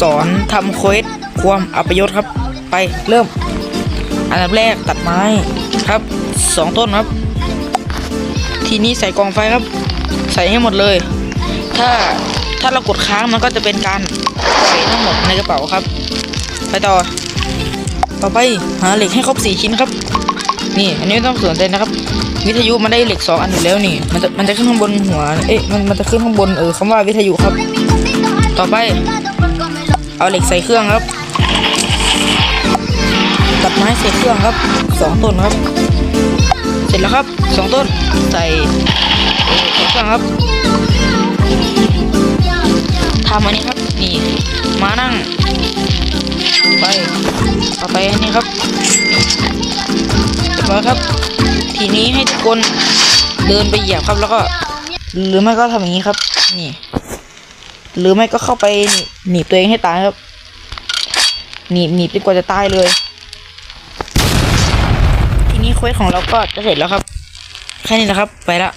สอนทำเควสความอัปยศครับ ไปเริ่ม อันดับแรกตัดไม้ครับสองต้นครับ ทีนี้ใส่กองไฟครับ ใส่ให้หมดเลย ถ้าถ้าเรากดค้างมันก็จะเป็นการใส่ทั้งหมดในกระเป๋าครับ ไปต่อ ต่อไปหาเหล็กให้ครบสี่ชิ้นครับ นี่อันนี้ไม่ต้องสนใจนะครับ วิทยุมันได้เหล็กสองอันอยู่แล้วนี่ มันจะมันจะขึ้นข้างบนหัว เอ๊ะมันมันจะขึ้นข้างบนเออคำว่าวิทยุครับ ต่อไป เอาเหล็กใส่เครื่องครับ ตัดไม้ใส่เครื่องครับสองต้นครับ เสร็จแล้วครับสองต้นใส่เครื่องครับทำอันนี้ครับนี่มานั่ง ไปต่อไปอันนี้ครับเรียบร้อยครับ ทีนี้ให้ทุกคนเดินไปเหยียบครับแล้วก็หรือไม่ก็ทำอย่างนี้ครับ นี่ หรือไม่ก็เข้าไปหนีบตัวเองให้ตายครับ หนีบหนีบจนกว่าจะตายเลย ทีนี้เควสของเราก็จะเสร็จแล้วครับ แค่นี้แหละครับ ไปละ